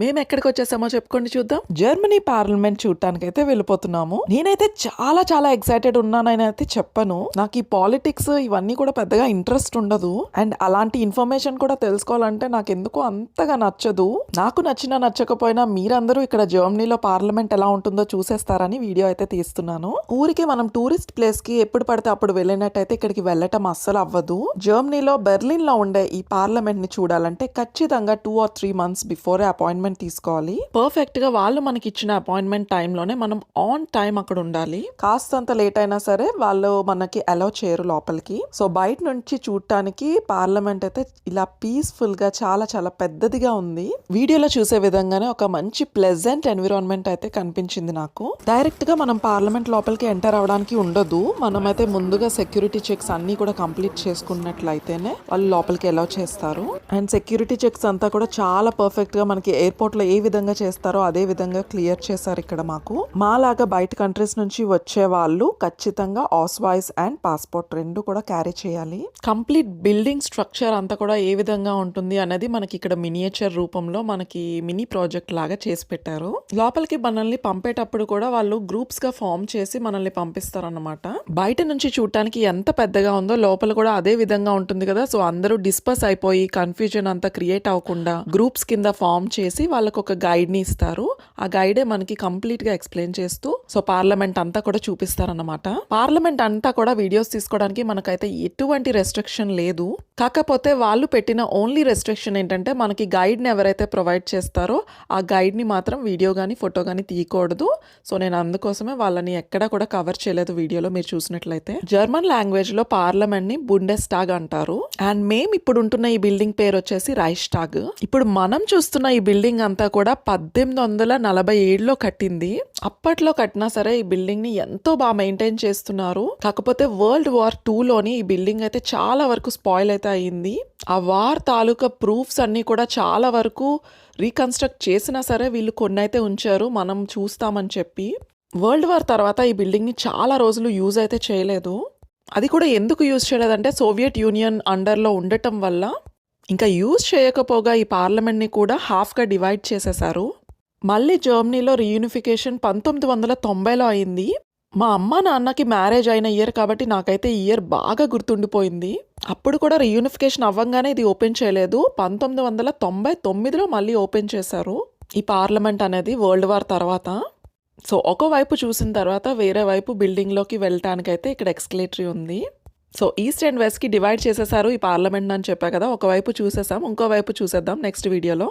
మేము ఎక్కడికి వచ్చేసామో చెప్పుకోండి చూద్దాం. జర్మనీ పార్లమెంట్ చూడటానికి అయితే వెళ్ళిపోతున్నాము. నేనైతే చాలా చాలా ఎక్సైటెడ్ ఉన్నానని అయితే చెప్పను. నాకు ఈ పాలిటిక్స్ ఇవన్నీ కూడా పెద్దగా ఇంట్రెస్ట్ ఉండదు. అండ్ అలాంటి ఇన్ఫర్మేషన్ కూడా తెలుసుకోవాలంటే నాకు ఎందుకు అంతగా నచ్చదు. నాకు నచ్చినా నచ్చకపోయినా మీరందరూ ఇక్కడ జర్మనీలో పార్లమెంట్ ఎలా ఉంటుందో చూసేస్తారని వీడియో అయితే తీస్తున్నాను. ఊరికి మనం టూరిస్ట్ ప్లేస్కి ఎప్పుడు పడితే అప్పుడు వెళ్ళినట్టయితే ఇక్కడికి వెళ్ళటం అస్సలు అవ్వదు. జర్మనీలో బెర్లిన్లో ఉండే ఈ పార్లమెంట్ని చూడాలంటే ఖచ్చితంగా two or three months before appointment తీసుకోవాలి. పర్ఫెక్ట్గా వాళ్ళు మనకి ఇచ్చిన అపాయింట్మెంట్ టైంలోనే మనం ఆన్ టైం అక్కడ ఉండాలి. కాస్తంత లేట్ అయినా సరే వాళ్ళు మనకి అలౌ చేయరు లోపలికి. సో బయట నుంచి చూడటానికి పార్లమెంట్ అయితే ఇలా పీస్ఫుల్గా చాలా చాలా పెద్దదిగా ఉంది. వీడియోలో చూసే విధంగానే ఒక మంచి ప్లెజెంట్ ఎన్విరాన్మెంట్ అయితే కనిపించింది నాకు. డైరెక్ట్గా మనం పార్లమెంట్ లోపలికి ఎంటర్ అవడానికి ఉండదు. మనమైతే ముందుగా సెక్యూరిటీ చెక్స్ అన్ని కూడా కంప్లీట్ చేసుకున్నట్లయితేనే వాళ్ళు లోపలికి అలౌ చేస్తారు. అండ్ సెక్యూరిటీ చెక్స్ అంతా కూడా చాలా పర్ఫెక్ట్గా మనకి ఎయిర్పోర్ట్ లో ఏ విధంగా చేస్తారో అదే విధంగా క్లియర్ చేశారు ఇక్కడ మాకు. మాలాగా బయట కంట్రీస్ నుంచి వచ్చే వాళ్ళు ఖచ్చితంగా ఆస్వాయిస్ అండ్ పాస్పోర్ట్ రెండు కూడా క్యారీ చేయాలి. కంప్లీట్ బిల్డింగ్ స్ట్రక్చర్ అంతా కూడా ఏ విధంగా ఉంటుంది అనేది మనకి ఇక్కడ మినియేచర్ రూపంలో మనకి మినీ ప్రాజెక్ట్ లాగా చేసి పెట్టారు. లోపలికి మనల్ని పంపేటప్పుడు కూడా వాళ్ళు గ్రూప్స్గా ఫామ్ చేసి మనల్ని పంపిస్తారన్నమాట. బయట నుంచి చూడటానికి ఎంత పెద్దగా ఉందో లోపల కూడా అదే విధంగా ఉంటుంది కదా. సో అందరూ డిస్పర్స్ అయిపోయి కన్ఫ్యూజన్ అంతా క్రియేట్ అవ్వకుండా గ్రూప్స్ కింద ఫామ్ చేసి వాళ్ళకు ఒక గైడ్ని ఇస్తారు. ఆ గైడే మనకి కంప్లీట్గా ఎక్స్ప్లెయిన్ చేస్తూ సో పార్లమెంట్ అంతా కూడా చూపిస్తారన్నమాట. పార్లమెంట్ అంతా కూడా వీడియోస్ తీసుకోవడానికి మనకైతే ఎటువంటి రెస్ట్రిక్షన్ లేదు. కాకపోతే వాళ్ళు పెట్టిన ఓన్లీ రెస్ట్రిక్షన్ ఏంటంటే మనకి గైడ్ని ఎవరైతే ప్రొవైడ్ చేస్తారో ఆ గైడ్ని మాత్రం వీడియో కానీ ఫోటో కానీ తీయకూడదు. సో నేను అందుకోసమే వాళ్ళని ఎక్కడా కూడా కవర్ చేయలేదు వీడియోలో మీరు చూసినట్లయితే. జర్మన్ లాంగ్వేజ్లో పార్లమెంట్ని బుండెస్టాగ్ అంటారు. అండ్ మేము ఇప్పుడు ఉంటున్న ఈ బిల్డింగ్ పేరు వచ్చేసి రైస్టాగ్ ఇప్పుడు మనం చూస్తున్న ఈ బిల్డింగ్ అంతా కూడా పద్దెనిమిది వందల నలభై ఏడులో కట్టింది. అప్పట్లో కట్టినా సరే ఈ బిల్డింగ్ని ఎంతో బాగా మెయింటైన్ చేస్తున్నారు. కాకపోతే వరల్డ్ వార్ టూలోని ఈ బిల్డింగ్ అయితే చాలా వరకు స్పాయిల్ అయితే అయింది ఆ వార్ తాలూకా ప్రూఫ్స్ అన్నీ కూడా చాలా వరకు రీకన్స్ట్రక్ట్ చేసినా సరే వీళ్ళు కొన్ని అయితే ఉంచారు. మనం చూస్తామని చెప్పి. వరల్డ్ వార్ తర్వాత ఈ బిల్డింగ్ని చాలా రోజులు యూజ్ అయితే చేయలేదు. అది కూడా ఎందుకు యూజ్ చేయలేదంటే సోవియట్ యూనియన్ అండర్లో ఉండటం వల్ల ఇంకా యూజ్ చేయకపోగా ఈ పార్లమెంట్ని కూడా హాఫ్గా డివైడ్ చేసేశారు. మళ్ళీ జర్మనీలో రీయూనిఫికేషన్ పంతొమ్మిది వందల తొంభైలో అయింది. మా అమ్మ నాన్నకి మ్యారేజ్ అయిన ఇయర్ కాబట్టి నాకైతే ఈ ఇయర్ బాగా గుర్తుండిపోయింది. అప్పుడు కూడా రీయూనిఫికేషన్ అవ్వంగానే ఇది ఓపెన్ చేయలేదు. పంతొమ్మిది వందల తొంభై తొమ్మిదిలో మళ్ళీ ఓపెన్ చేశారు. ఈ పార్లమెంట్ అనేది వరల్డ్ వార్ తర్వాత. సో ఒకవైపు చూసిన తర్వాత వేరే వైపు బిల్డింగ్లోకి వెళ్ళటానికైతే ఇక్కడ ఎక్స్కలేటరీ ఉంది. సో ఈస్ట్ అండ్ వెస్ట్కి డివైడ్ చేసేసారు ఈ పార్లమెంట్ అని చెప్పా కదా ఒకవైపు చూసేసాం ఇంకోవైపు చూసేద్దాం నెక్స్ట్ వీడియోలో.